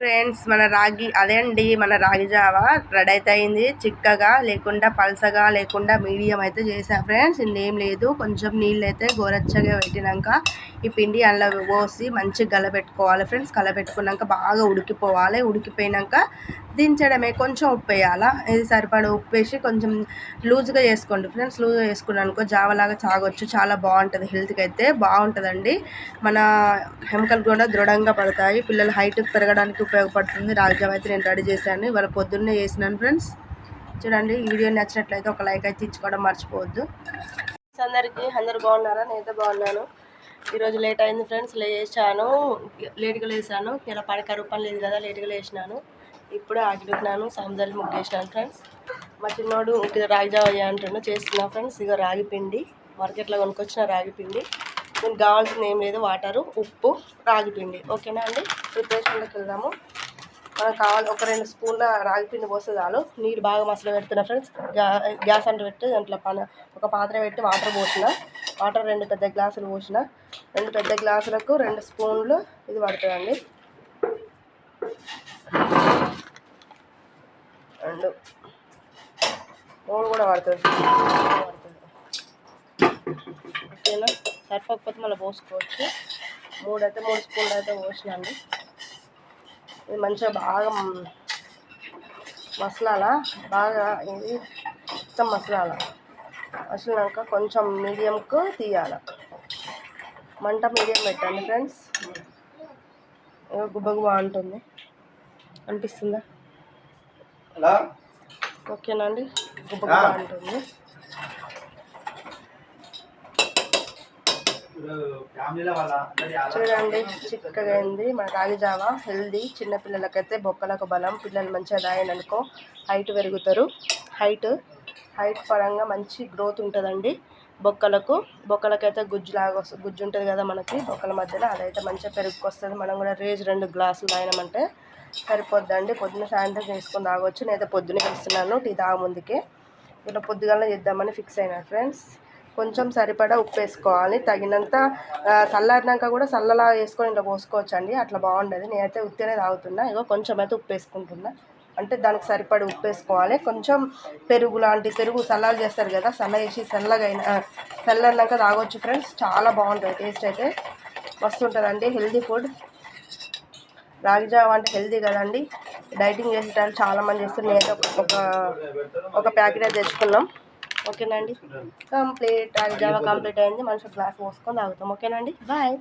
Friends మన రాగి అదే అండి మన రాగి జావా రెడీ అయితే అయింది. చిక్కగా లేకుండా పలసగా లేకుండా మీడియం అయితే చేసా ఫ్రెండ్స్ ఇంకేం లేదు కొంచెం నీళ్ళు అయితే గోరచ్చగా పెట్టినాక ఈ పిండి అందులో పోసి మంచిగా గలపెట్టుకోవాలి ఫ్రెండ్స్ గలపెట్టుకున్నాక బాగా ఉడికిపోవాలి. ఉడికిపోయినాక దించడమే కొంచెం ఉప్పు వేయాలా? ఇది సరిపడా ఉప్పు వేసి కొంచెం లూజ్గా చేసుకోండి ఫ్రెండ్స్ లూజ్గా చేసుకున్నానుకో జావలాగా తాగొచ్చు చాలా బాగుంటుంది హెల్త్కి అయితే బాగుంటుందండి. మన ఎముకలు కూడా దృఢంగా పడతాయి. పిల్లలు హైట్ పెరగడానికి ఉపయోగపడుతుంది. రాజావ అయితే నేను రెడీ చేశాను ఇవాళ పొద్దున్నే చేసినాను ఫ్రెండ్స్. చూడండి ఈ వీడియో నచ్చినట్లయితే ఒక లైక్ అయితే ఇచ్చుకోవడం మర్చిపోవద్దు. అందరికీ అందరు బాగున్నారా? నేనైతే బాగున్నాను. ఈరోజు లేట్ అయింది ఫ్రెండ్స్ లేచాను. లేట్గా లేసాను ఇలా పడక రూపాయలు లేదు కదా లేట్గా లేచినాను. ఇప్పుడు ఆగిపోతున్నాను సముద్రాలు ముగ్గేసినాను ఫ్రెండ్స్. మా చిన్నోడు ఇంక రాగి జావ అంటుండో చేస్తున్నా ఫ్రెండ్స్. ఇక రాగి పిండి మార్కెట్లో కొనుక్కొచ్చిన రాగి పిండి. దీనికి కావాల్సింది ఏం లేదు వాటరు ఉప్పు రాగి పిండి. ఓకేనా అండి? ప్రిపరేషన్లోకి వెళ్దాము. మనకు కావాలి ఒక రెండు స్పూన్ల రాగిపిండి పోస్తే చాలు. నీరు బాగా మసలు పెడుతున్నా ఫ్రెండ్స్ గ్యాస్ అంట పెట్టి దాంట్లో పన ఒక పాత్ర పెట్టి వాటర్ పోసిన. వాటర్ రెండు పెద్ద గ్లాసులు పోసిన. రెండు పెద్ద గ్లాసులకు రెండు స్పూన్లు ఇది పడుతుందండి. అండ్ మూడు కూడా పడుతుంది. ఓకేనా? సరిపోకపోతే మళ్ళీ పోసుకోవచ్చు. మూడు అయితే మూడు స్పూన్లు అయితే పోసినండి ఇది మంచిగా బాగా మసలాల బాగా ఇది మొత్తం మసలాల మసలినాక కొంచెం మీడియంకు తీయాలి. మంట మీడియం పెట్టండి ఫ్రెండ్స్. గుబ్బ గుబ్బ అంటుంది. అనిపిస్తుందా? ఓకేనా అండి గుబ్బ గుబ్బ అంటుంది. చూడండి చిక్కగా అయింది మన రాగి జావా హెల్దీ చిన్నపిల్లలకైతే బొక్కలకు బలం పిల్లలు మంచిగా తాగిననుకో హైట్ పెరుగుతారు. హైట్ హైట్ పరంగా మంచి గ్రోత్ ఉంటుందండి. బొక్కలకు బొక్కలకైతే గుజ్జు లాగా వస్తుంది గుజ్జు ఉంటుంది కదా మనకి బొక్కల మధ్యలో అదైతే మంచిగా పెరుగుకొస్తుంది. మనం కూడా రేజ్ రెండు గ్లాసులు తాగినామంటే సరిపోద్దండి. పొద్దున్న సాయంత్రం చేసుకొని తాగొచ్చు. నేనైతే పొద్దున్నే ఇస్తున్నాను టీ తాగముందుకే ఇలా పొద్దుగాల చేద్దామని ఫిక్స్ అయినా ఫ్రెండ్స్. కొంచెం సరిపడా ఉప్పు వేసుకోవాలి తగినంత చల్లారినాక కూడా చల్లలా వేసుకొని ఇలా పోసుకోవచ్చండి. అట్లా బాగుండదు. నేనైతే ఉత్తేనే తాగుతున్నా. ఇగో కొంచెం అయితే ఉప్పు వేసుకుంటున్నా అంటే దానికి సరిపడి ఉప్పు వేసుకోవాలి కొంచెం పెరుగు లాంటి పెరుగు చల్లాలు చేస్తారు కదా చల్ల వేసి చల్లగా అయినా చల్లరినాక తాగొచ్చు ఫ్రెండ్స్. చాలా బాగుంటుంది. టేస్ట్ అయితే మస్తు ఉంటుందండి హెల్దీ ఫుడ్ రాగిజావ అంటే హెల్దీ కదండి. డైటింగ్ చేసేటాలు చాలామంది చేస్తారు. నేనైతే ఒక ఒక ప్యాకెట్ అయితే తెచ్చుకున్నాం. ఓకేనండి? కంప్లీట్ జావా కంప్లీట్ అయింది. మనిషి గ్లాస్ పోసుకొని తాగుతాం. ఓకేనండి? బాయ్.